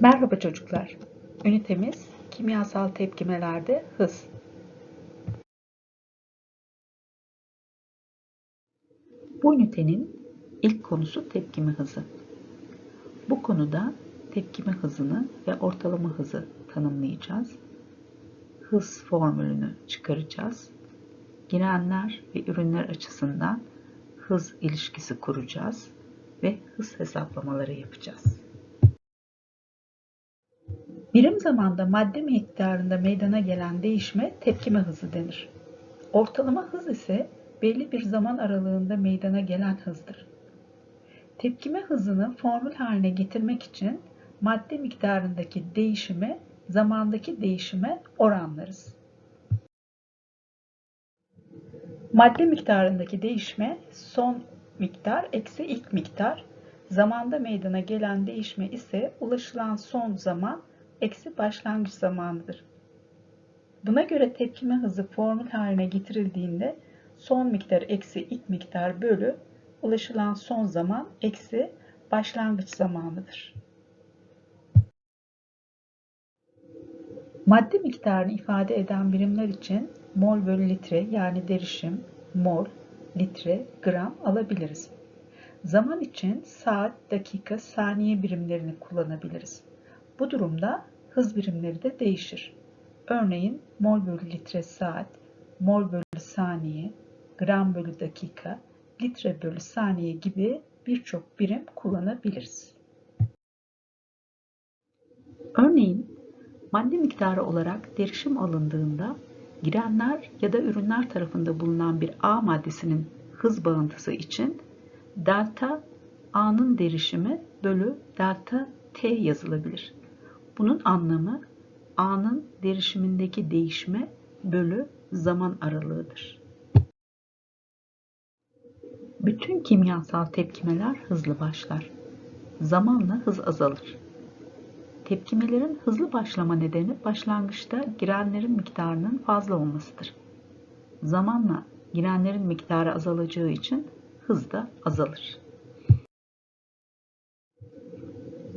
Merhaba çocuklar. Ünitemiz kimyasal tepkimelerde hız. Bu ünitenin ilk konusu tepkime hızı. Bu konuda tepkime hızını ve ortalama hızı tanımlayacağız. Hız formülünü çıkaracağız. Girenler ve ürünler açısından hız ilişkisi kuracağız ve hız hesaplamaları yapacağız. Birim zamanda madde miktarında meydana gelen değişme tepkime hızı denir. Ortalama hız ise belli bir zaman aralığında meydana gelen hızdır. Tepkime hızını formül haline getirmek için madde miktarındaki değişime zamandaki değişime oranlarız. Madde miktarındaki değişme son miktar eksi ilk miktar, zamanda meydana gelen değişme ise ulaşılan son zaman eksi başlangıç zamanıdır. Buna göre tepkime hızı formül haline getirildiğinde son miktar eksi ilk miktar bölü ulaşılan son zaman eksi başlangıç zamanıdır. Madde miktarını ifade eden birimler için mol bölü litre yani derişim, mol, litre, gram alabiliriz. Zaman için saat, dakika, saniye birimlerini kullanabiliriz. Bu durumda hız birimleri de değişir. Örneğin mol bölü litre saat, mol bölü saniye, gram bölü dakika, litre bölü saniye gibi birçok birim kullanabiliriz. Örneğin madde miktarı olarak derişim alındığında girenler ya da ürünler tarafında bulunan bir A maddesinin hız bağıntısı için delta A'nın derişimi bölü delta T yazılabilir. Bunun anlamı A'nın derişimindeki değişme bölü zaman aralığıdır. Bütün kimyasal tepkimeler hızlı başlar. Zamanla hız azalır. Tepkimelerin hızlı başlama nedeni başlangıçta girenlerin miktarının fazla olmasıdır. Zamanla girenlerin miktarı azalacağı için hız da azalır.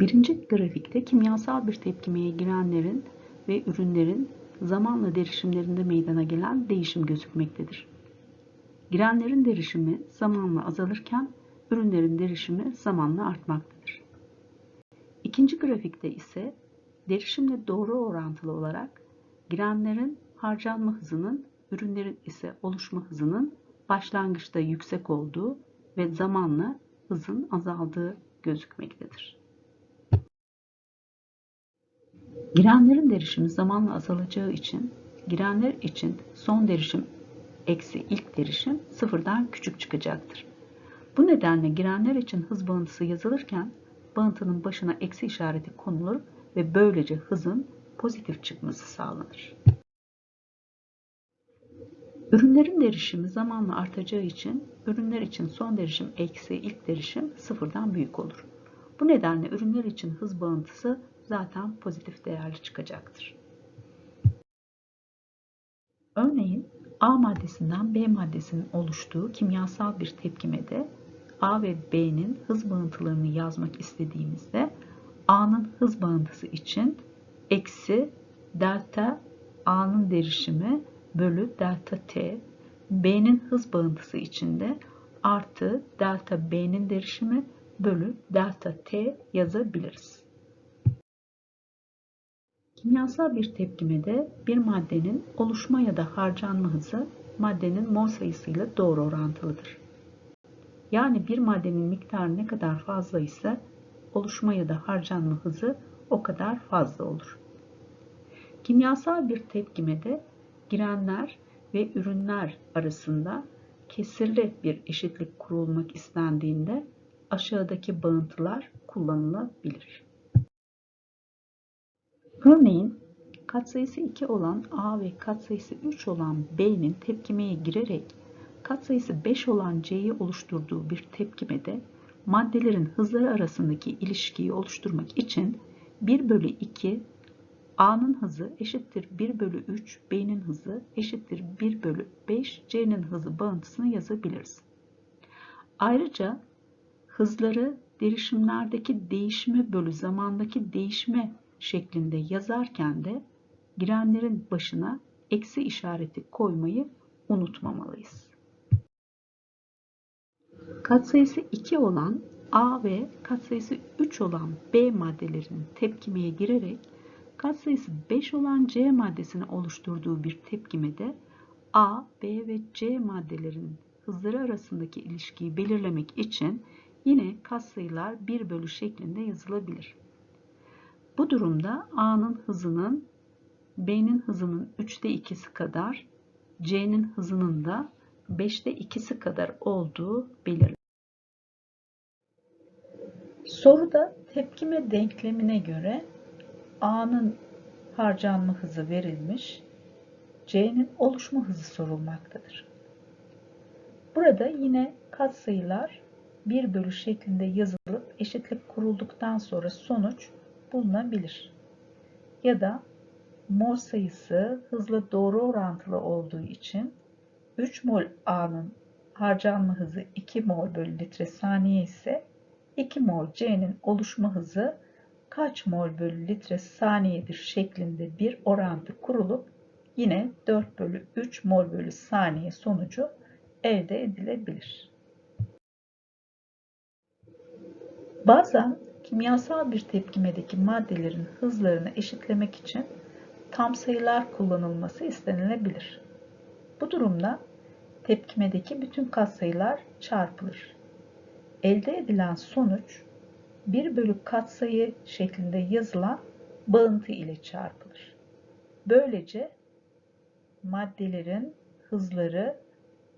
Birinci grafikte kimyasal bir tepkimeye girenlerin ve ürünlerin zamanla derişimlerinde meydana gelen değişim gözükmektedir. Girenlerin derişimi zamanla azalırken ürünlerin derişimi zamanla artmaktadır. İkinci grafikte ise derişimle doğru orantılı olarak girenlerin harcanma hızının, ürünlerin ise oluşma hızının başlangıçta yüksek olduğu ve zamanla hızın azaldığı gözükmektedir. Girenlerin derişimi zamanla azalacağı için girenler için son derişim eksi ilk derişim sıfırdan küçük çıkacaktır. Bu nedenle girenler için hız bağıntısı yazılırken bağıntının başına eksi işareti konulur ve böylece hızın pozitif çıkması sağlanır. Ürünlerin derişimi zamanla artacağı için ürünler için son derişim eksi ilk derişim sıfırdan büyük olur. Bu nedenle ürünler için hız bağıntısı zaten pozitif değerli çıkacaktır. Örneğin A maddesinden B maddesinin oluştuğu kimyasal bir tepkimede A ve B'nin hız bağıntılarını yazmak istediğimizde A'nın hız bağıntısı için eksi delta A'nın derişimi bölü delta T, B'nin hız bağıntısı için de artı delta B'nin derişimi bölü delta T yazabiliriz. Kimyasal bir tepkimede bir maddenin oluşma ya da harcanma hızı maddenin mol sayısıyla doğru orantılıdır. Yani bir maddenin miktarı ne kadar fazla ise oluşma ya da harcanma hızı o kadar fazla olur. Kimyasal bir tepkimede girenler ve ürünler arasında kesirli bir eşitlik kurulmak istendiğinde aşağıdaki bağıntılar kullanılabilir. Örneğin katsayısı 2 olan A ve katsayısı 3 olan B'nin tepkimeye girerek katsayısı 5 olan C'yi oluşturduğu bir tepkimede maddelerin hızları arasındaki ilişkiyi oluşturmak için 1 bölü 2 A'nın hızı eşittir 1 bölü 3 B'nin hızı eşittir 1 bölü 5 C'nin hızı bağıntısını yazabiliriz. Ayrıca hızları derişimlerdeki değişme bölü zamandaki değişme şeklinde yazarken de girenlerin başına eksi işareti koymayı unutmamalıyız. Katsayısı 2 olan A ve katsayısı 3 olan B maddelerinin tepkimeye girerek katsayısı 5 olan C maddesini oluşturduğu bir tepkimede A, B ve C maddelerinin hızları arasındaki ilişkiyi belirlemek için yine katsayılar 1 bölü şeklinde yazılabilir. Bu durumda A'nın hızının B'nin hızının 3'te 2'si kadar, C'nin hızının da 5'te 2'si kadar olduğu belirlenir. Soruda tepkime denklemine göre A'nın harcanma hızı verilmiş, C'nin oluşma hızı sorulmaktadır. Burada yine katsayılar 1 bölü şeklinde yazılıp eşitlik kurulduktan sonra sonuç bulunabilir. Ya da mol sayısı hızla doğru orantılı olduğu için 3 mol A'nın harcanma hızı 2 mol bölü litre saniye ise 2 mol C'nin oluşma hızı kaç mol bölü litre saniyedir şeklinde bir orantı kurulup yine 4 bölü 3 mol bölü saniye sonucu elde edilebilir. Bazen kimyasal bir tepkimedeki maddelerin hızlarını eşitlemek için tam sayılar kullanılması istenilebilir. Bu durumda tepkimedeki bütün katsayılar çarpılır. Elde edilen sonuç 1 bölü katsayı şeklinde yazılan bağıntı ile çarpılır. Böylece maddelerin hızları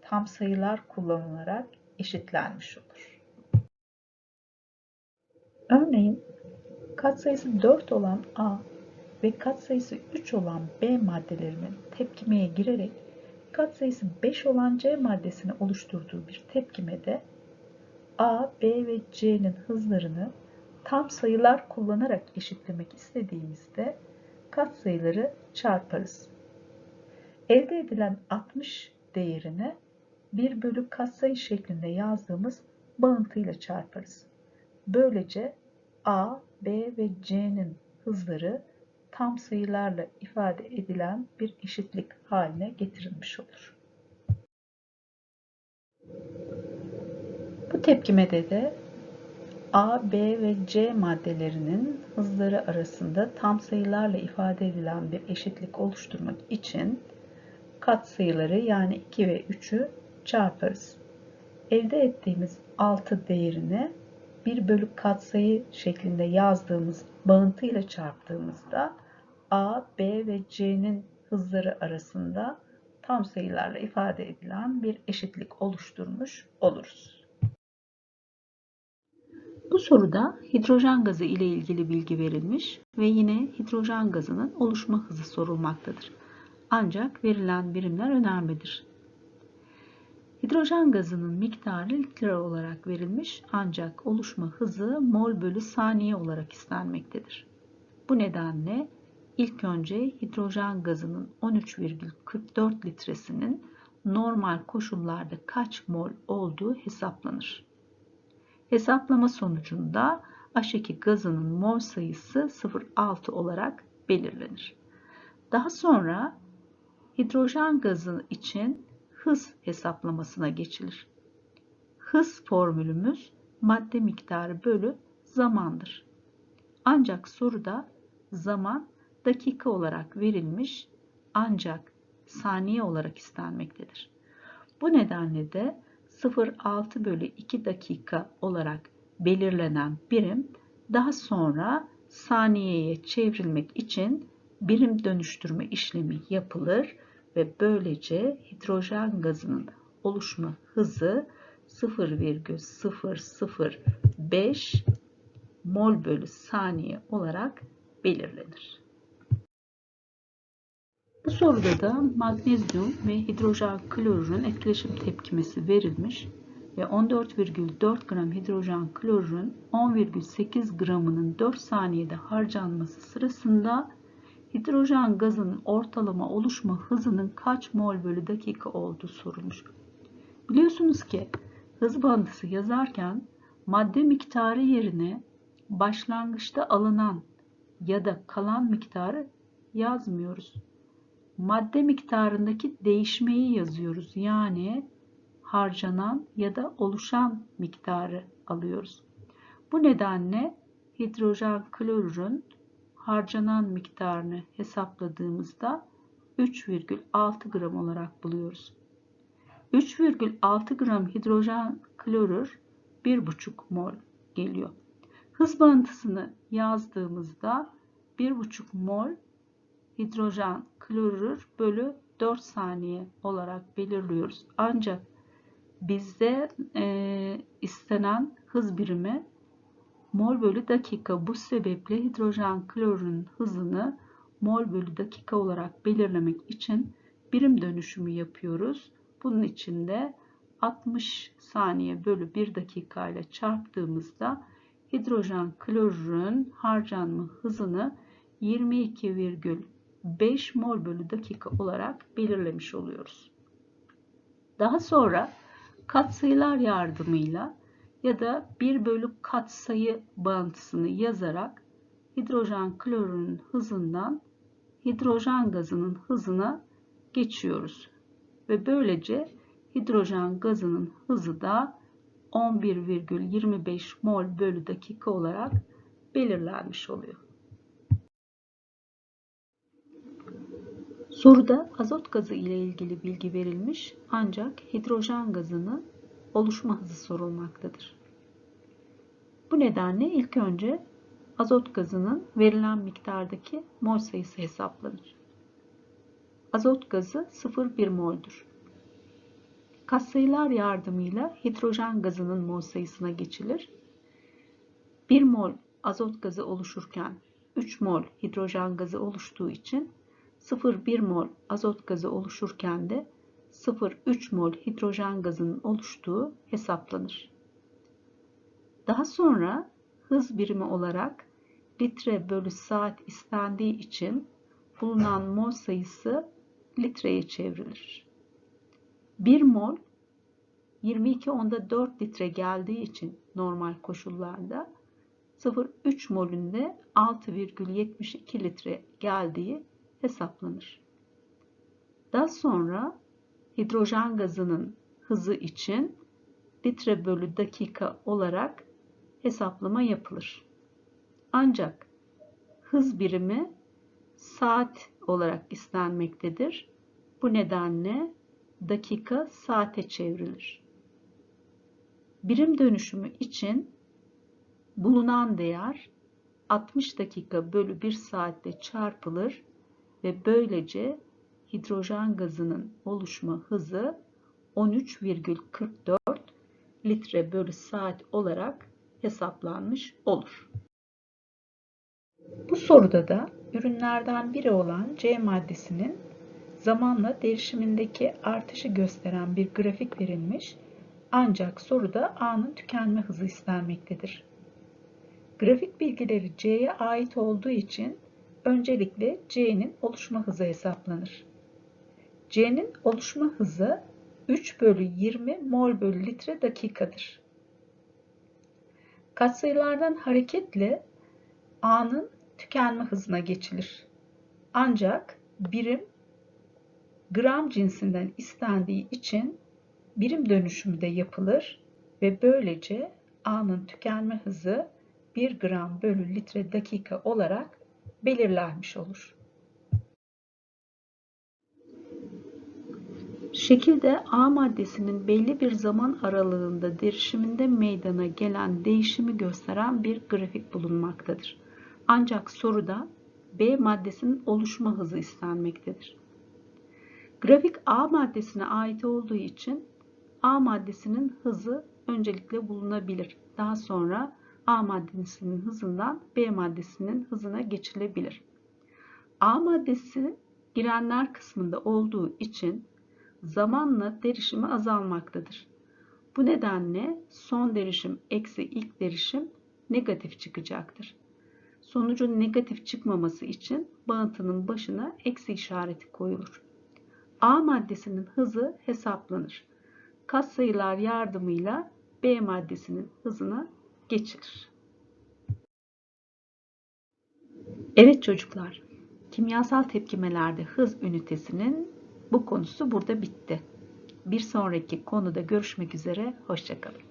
tam sayılar kullanılarak eşitlenmiş olur. Örneğin katsayısı 4 olan A ve katsayısı 3 olan B maddelerinin tepkimeye girerek katsayısı 5 olan C maddesini oluşturduğu bir tepkimede A, B ve C'nin hızlarını tam sayılar kullanarak eşitlemek istediğimizde katsayıları çarparız. Elde edilen 60 değerini 1 bölü katsayı şeklinde yazdığımız bağıntıyla çarparız. Böylece A, B ve C'nin hızları tam sayılarla ifade edilen bir eşitlik haline getirilmiş olur. Bu tepkimede de A, B ve C maddelerinin hızları arasında tam sayılarla ifade edilen bir eşitlik oluşturmak için katsayıları yani 2 ve 3'ü çarparız. Elde ettiğimiz 6 değerini 1 bölü katsayı şeklinde yazdığımız bağıntı ile çarptığımızda A, B ve C'nin hızları arasında tam sayılarla ifade edilen bir eşitlik oluşturmuş oluruz. Bu soruda hidrojen gazı ile ilgili bilgi verilmiş ve yine hidrojen gazının oluşma hızı sorulmaktadır. Ancak verilen birimler önemlidir. Hidrojen gazının miktarı litre olarak verilmiş ancak oluşma hızı mol bölü saniye olarak istenmektedir. Bu nedenle ilk önce hidrojen gazının 13,44 litresinin normal koşullarda kaç mol olduğu hesaplanır. Hesaplama sonucunda H2 gazının mol sayısı 0,6 olarak belirlenir. Daha sonra hidrojen gazı için hız hesaplamasına geçilir. Hız formülümüz madde miktarı bölü zamandır. Ancak soruda zaman dakika olarak verilmiş ancak saniye olarak istenmektedir. Bu nedenle de 0,6 bölü 2 dakika olarak belirlenen birim daha sonra saniyeye çevrilmek için birim dönüştürme işlemi yapılır ve böylece hidrojen gazının oluşma hızı 0,005 mol bölü saniye olarak belirlenir. Bu soruda da magnezyum ve hidrojen klorürün etkileşim tepkimesi verilmiş ve 14,4 gram hidrojen klorürün 10,8 gramının 4 saniyede harcanması sırasında hidrojen gazının ortalama oluşma hızının kaç mol bölü dakika olduğu sorulmuş. Biliyorsunuz ki hız bandısı yazarken madde miktarı yerine başlangıçta alınan ya da kalan miktarı yazmıyoruz. Madde miktarındaki değişmeyi yazıyoruz. Yani harcanan ya da oluşan miktarı alıyoruz. Bu nedenle hidrojen klorürün harcanan miktarını hesapladığımızda 3,6 gram olarak buluyoruz. 3,6 gram hidrojen klorür 1,5 mol geliyor. Hız bağıntısını yazdığımızda 1,5 mol hidrojen klorür bölü 4 saniye olarak belirliyoruz. Ancak bizde e, istenen hız birimi mol bölü dakika. Bu sebeple hidrojen klorürün hızını mol bölü dakika olarak belirlemek için birim dönüşümü yapıyoruz. Bunun için de 60 saniye bölü 1 dakika ile çarptığımızda hidrojen klorürün harcanma hızını 22,5 mol bölü dakika olarak belirlemiş oluyoruz. Daha sonra katsayılar yardımıyla ya da 1 bölü katsayı bağıntısını yazarak hidrojen klorürün hızından hidrojen gazının hızına geçiyoruz. Ve böylece hidrojen gazının hızı da 11,25 mol bölü dakika olarak belirlenmiş oluyor. Soruda azot gazı ile ilgili bilgi verilmiş ancak hidrojen gazının oluşma hızı sorulmaktadır. Bu nedenle ilk önce azot gazının verilen miktardaki mol sayısı hesaplanır. Azot gazı 0,1 mol'dür. Katsayılar yardımıyla hidrojen gazının mol sayısına geçilir. 1 mol azot gazı oluşurken 3 mol hidrojen gazı oluştuğu için 0,1 mol azot gazı oluşurken de 0,3 mol hidrojen gazının oluştuğu hesaplanır. Daha sonra hız birimi olarak litre bölü saat istendiği için bulunan mol sayısı litreye çevrilir. 1 mol 22 onda 4 litre geldiği için normal koşullarda 0,3 molünde 6,72 litre geldiği hesaplanır. Daha sonra hidrojen gazının hızı için litre bölü dakika olarak hesaplama yapılır. Ancak hız birimi saat olarak istenmektedir. Bu nedenle dakika saate çevrilir. Birim dönüşümü için bulunan değer 60 dakika bölü 1 saatte çarpılır ve böylece hidrojen gazının oluşma hızı 13,44 litre bölü saat olarak hesaplanmış olur. Bu soruda da ürünlerden biri olan C maddesinin zamanla derişimindeki artışı gösteren bir grafik verilmiş ancak soruda A'nın tükenme hızı istenmektedir. Grafik bilgileri C'ye ait olduğu için öncelikle C'nin oluşma hızı hesaplanır. C'nin oluşma hızı 3 bölü 20 mol bölü litre dakikadır. Katsayılardan hareketle A'nın tükenme hızına geçilir. Ancak birim gram cinsinden istendiği için birim dönüşümü de yapılır ve böylece A'nın tükenme hızı 1 gram bölü litre dakika olarak belirlenmiş olur. Şekilde A maddesinin belli bir zaman aralığında derişiminde meydana gelen değişimi gösteren bir grafik bulunmaktadır. Ancak soruda B maddesinin oluşma hızı istenmektedir. Grafik A maddesine ait olduğu için A maddesinin hızı öncelikle bulunabilir. Daha sonra A maddesinin hızından B maddesinin hızına geçilebilir. A maddesi girenler kısmında olduğu için zamanla derişimi azalmaktadır. Bu nedenle son derişim eksi ilk derişim negatif çıkacaktır. Sonucun negatif çıkmaması için bağıntının başına eksi işareti koyulur. A maddesinin hızı hesaplanır. Katsayılar yardımıyla B maddesinin hızına geçilir. Evet çocuklar, kimyasal tepkimelerde hız ünitesinin bu konusu burada bitti. Bir sonraki konuda görüşmek üzere, hoşçakalın.